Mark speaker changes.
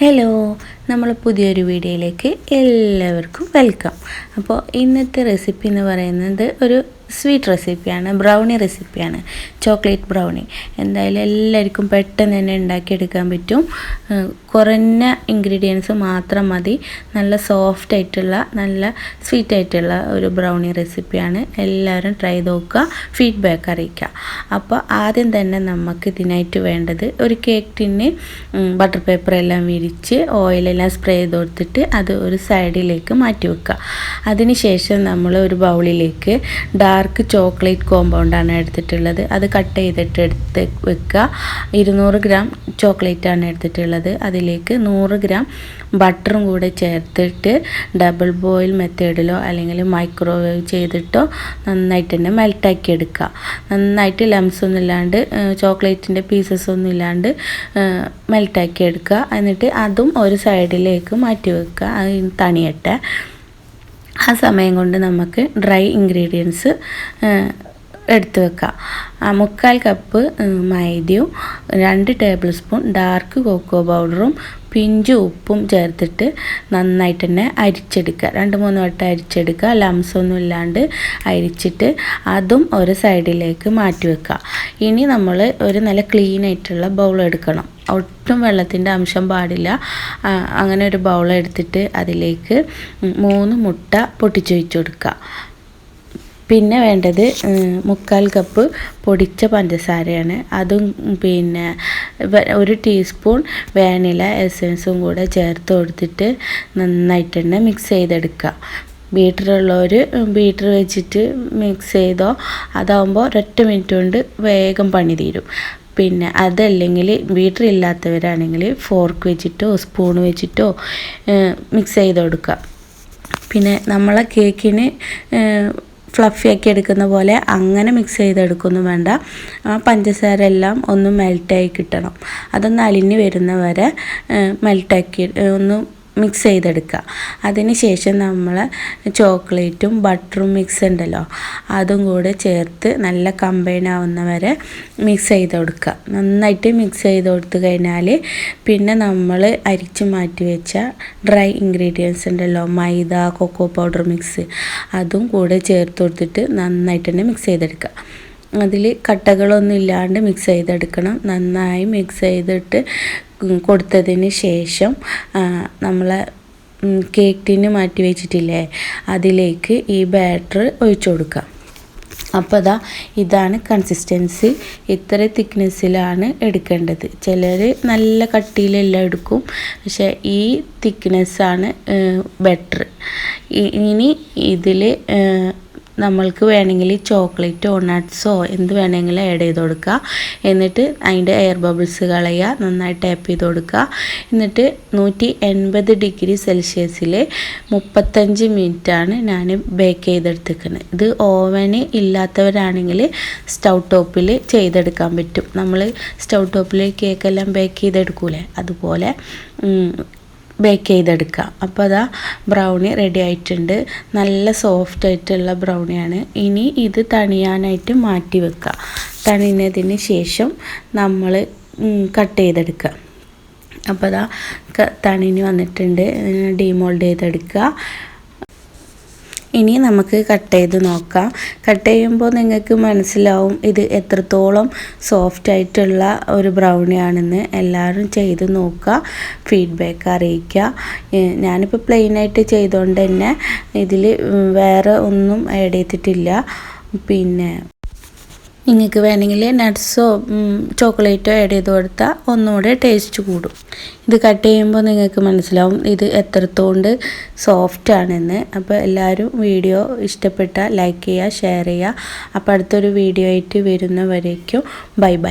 Speaker 1: Hello നമ്മൾ പുതിയൊരു വീഡിയോയിലേക്ക് എല്ലാവർക്കും വെൽക്കം അപ്പോൾ ഇന്നത്തെ റെസിപ്പി എന്ന് പറയുന്നത് ഒരു സ്വീറ്റ് റെസിപ്പിയാണ് ബ്രൗണി റെസിപ്പിയാണ് ചോക്ലേറ്റ് ബ്രൗണി എന്തായാലും എല്ലാവർക്കും പെട്ടെന്ന് തന്നെ ഉണ്ടാക്കിയെടുക്കാൻ പറ്റും. കുറഞ്ഞ ഇൻഗ്രീഡിയൻസ് മാത്രം മതി. നല്ല സോഫ്റ്റ് ആയിട്ടുള്ള നല്ല സ്വീറ്റ് ആയിട്ടുള്ള ഒരു ബ്രൗണി റെസിപ്പിയാണ് എല്ലാവരും ട്രൈ ചെയ്ത് നോക്കുക ഫീഡ്ബാക്ക് അറിയിക്കുക. അപ്പോൾ ആദ്യം തന്നെ നമുക്ക് ഇതിനായിട്ട് വേണ്ടത് ഒരു കേക്ക് ടിന്ന് ബട്ടർ പേപ്പർ എല്ലാം വിരിച്ച് ഓയിലെല്ലാം സ്പ്രേ ചെയ്ത് കൊടുത്തിട്ട് അത് ഒരു സൈഡിലേക്ക് മാറ്റി വെക്കുക. അതിനുശേഷം നമ്മൾ ഒരു ബൗളിലേക്ക് ഡാർക്ക് ചോക്ലേറ്റ് കോമ്പൗണ്ടാണ് എടുത്തിട്ടുള്ളത്? അത് കട്ട് ചെയ്തിട്ട് എടുത്ത് വെക്കുക. ഇരുന്നൂറ് ഗ്രാം ചോക്ലേറ്റാണ് എടുത്തിട്ടുള്ളത്. അതിലേക്ക് നൂറ് ഗ്രാം ബട്ടറും കൂടെ ചേർത്തിട്ട് ഡബിൾ ബോയിൽ മെത്തേഡിലോ അല്ലെങ്കിൽ മൈക്രോവേവ് ചെയ്തിട്ടോ നന്നായിട്ട് തന്നെ മെൽട്ടാക്കി എടുക്കുക. നന്നായിട്ട് ലംസ് ഒന്നും ഇല്ലാണ്ട് ചോക്ലേറ്റിന്റെ പീസസ് ഒന്നും ഇല്ലാണ്ട് മെൽട്ടാക്കി എടുക്കുക. എന്നിട്ട് അതും ഒരു സൈഡിലേക്ക് മാറ്റി വെക്കുക. തണിയട്ടെ. ആ സമയം കൊണ്ട് നമുക്ക് ഡ്രൈ ഇൻഗ്രീഡിയൻസ് എടുത്ത് വെക്കാം. മുക്കാൽ കപ്പ് മൈദയും രണ്ട് ടേബിൾ സ്പൂൺ ഡാർക്ക് കൊക്കോ പൗഡറും പിഞ്ച് ഉപ്പും ചേർത്തിട്ട് നന്നായിട്ട് തന്നെ അരിച്ചെടുക്കുക രണ്ട് മൂന്ന് വട്ടം അരിച്ചെടുക്കുക ലംസ് ഒന്നും ഇല്ലാണ്ട് അരിച്ചിട്ട് അതും ഒരു സൈഡിലേക്ക് മാറ്റി വെക്കുക ഇനി നമ്മൾ ഒരു നല്ല ക്ലീൻ ആയിട്ടുള്ള ബൗൾ എടുക്കണം. ഒട്ടും വെള്ളത്തിന്റെ അംശം പാടില്ല. അങ്ങനെ ഒരു ബൗൾ എടുത്തിട്ട് അതിലേക്ക് മൂന്ന് മുട്ട പൊട്ടിച്ചു വെച്ച് കൊടുക്കുക പിന്നെ വേണ്ടത് മുക്കാൽ കപ്പ് പൊടിച്ച പഞ്ചസാരയാണ്. അതും പിന്നെ ഒരു ടീസ്പൂൺ വാനില എസൻസും കൂടെ ചേർത്ത് കൊടുത്തിട്ട് നന്നായിട്ട് തന്നെ മിക്സ് ചെയ്തെടുക്കുക ബീറ്ററുള്ളവർ ബീറ്റർ വെച്ചിട്ട് മിക്സ് ചെയ്തോ അതാവുമ്പോൾ ഒരൊറ്റ മിനിറ്റ് കൊണ്ട് വേഗം പണി തീരും. പിന്നെ അതല്ലെങ്കിൽ ബീറ്റർ ഇല്ലാത്തവരാണെങ്കിൽ ഫോർക്ക് വെച്ചിട്ടോ സ്പൂൺ വെച്ചിട്ടോ മിക്സ് ചെയ്ത് കൊടുക്കുക. പിന്നെ നമ്മളെ കേക്കിന് ഫ്ലഫി ആക്കി എടുക്കുന്ന പോലെ അങ്ങനെ മിക്സ് ചെയ്തെടുക്കൊന്നും വേണ്ട. പഞ്ചസാര എല്ലാം ഒന്ന് മെൽറ്റായി കിട്ടണം. അതൊന്ന് അലിഞ്ഞ് വരുന്ന വരെ മെൽറ്റാക്കി ഒന്ന് മിക്സ് ചെയ്തെടുക്കുക അതിന് ശേഷം നമ്മൾ ചോക്ലേറ്റും ബട്ടറും മിക്സ് ഉണ്ടല്ലോ അതും കൂടെ ചേർത്ത് നല്ല കമ്പൈൻ ആവുന്നവരെ മിക്സ് ചെയ്ത് കൊടുക്കുക നന്നായിട്ട് മിക്സ് ചെയ്ത് കൊടുത്തു കഴിഞ്ഞാൽ പിന്നെ നമ്മൾ അരിച്ച് മാറ്റി വെച്ച ഡ്രൈ ഇൻഗ്രീഡിയൻസ് ഉണ്ടല്ലോ മൈദ കൊക്കോ പൗഡർ മിക്സ് അതും കൂടെ ചേർത്ത് കൊടുത്തിട്ട് നന്നായിട്ട് തന്നെ മിക്സ് ചെയ്തെടുക്കുക അതിൽ കട്ടകളൊന്നും ഇല്ലാണ്ട് മിക്സ് ചെയ്തെടുക്കണം. നന്നായി മിക്സ് ചെയ്തിട്ട് കൊടുത്തതിന് ശേഷം നമ്മളെ കേക്ക് മാറ്റി വെച്ചിട്ടില്ലേ? അതിലേക്ക് ഈ ബാറ്റർ ഒഴിച്ചു കൊടുക്കാം അപ്പോൾ അതാ ഇതാണ് കൺസിസ്റ്റൻസി ഇത്ര തിക്നെസ്സിലാണ് എടുക്കേണ്ടത്. ചിലർ നല്ല കട്ടിയിലെല്ലാം എടുക്കും. പക്ഷേ ഈ തിക്നെസ്സാണ് ബെറ്റർ ഇനി ഇതിൽ നമ്മൾക്ക് വേണമെങ്കിൽ ചോക്ലേറ്റോ നട്ട്സോ എന്ത് വേണമെങ്കിലും ആഡ് ചെയ്ത് കൊടുക്കുക. എന്നിട്ട് അതിന്റെ എയർ ബബിൾസ് കളയുക നന്നായി ടാപ്പ് ചെയ്ത് കൊടുക്കുക. എന്നിട്ട് നൂറ്റി എൺപത് ഡിഗ്രി സെൽഷ്യസിൽ മുപ്പത്തഞ്ച് മിനിറ്റാണ് ഞാൻ ബേക്ക് ചെയ്തെടുത്തിരിക്കുന്നത്. ഇത് ഓവന് ഇല്ലാത്തവരാണെങ്കിൽ സ്റ്റൗ ടോപ്പിൽ ചെയ്തെടുക്കാൻ പറ്റും. നമ്മൾ സ്റ്റൗ ടോപ്പിൽ കേക്കെല്ലാം ബേക്ക് ചെയ്തെടുക്കൂലേ? അതുപോലെ ബേക്ക് ചെയ്തെടുക്കുക. അപ്പോൾ അതാ ബ്രൗണി റെഡി ആയിട്ടുണ്ട്. നല്ല സോഫ്റ്റ് ആയിട്ടുള്ള ബ്രൗണിയാണ് ഇനി ഇത് തണിയാനായിട്ട് മാറ്റി വെക്കുക. തണിഞ്ഞതിന് ശേഷം നമ്മൾ കട്ട് ചെയ്തെടുക്കുക. അപ്പോൾ അതാ തണിഞ്ഞ് വന്നിട്ടുണ്ട്. ഡീമോൾഡ് ചെയ്തെടുക്കുക. ഇനി നമുക്ക് കട്ട് ചെയ്ത് നോക്കാം. കട്ട് ചെയ്യുമ്പോൾ നിങ്ങൾക്ക് മനസ്സിലാവും ഇത് എത്രത്തോളം സോഫ്റ്റ് ആയിട്ടുള്ള ഒരു ബ്രൗണി ആണെന്ന് എല്ലാവരും ചെയ്ത് നോക്കുക ഫീഡ്ബാക്ക് അറിയിക്കുക. ഞാനിപ്പോൾ പ്ലെയിനായിട്ട് ചെയ്തുകൊണ്ട് തന്നെ ഇതിൽ വേറെ ഒന്നും ആഡ് ചെയ്തിട്ടില്ല. പിന്നെ നിങ്ങൾക്ക് വേണമെങ്കിൽ നട്ട്സോ ചോക്ലേറ്റോ ആഡ് ചെയ്ത് കൊടുത്താൽ ഒന്നുകൂടെ ടേസ്റ്റ് കൂടും. ഇത് കട്ട് ചെയ്യുമ്പോൾ നിങ്ങൾക്ക് മനസ്സിലാവും ഇത് എത്രത്തോണ്ട് സോഫ്റ്റ് ആണെന്ന്. അപ്പോൾ എല്ലാവരും വീഡിയോ ഇഷ്ടപ്പെട്ടാൽ ലൈക്ക് ചെയ്യുക ഷെയർ ചെയ്യുക. അപ്പോൾ അടുത്തൊരു വീഡിയോ ആയിട്ട് വരുന്നവരേക്കും ബൈ ബൈ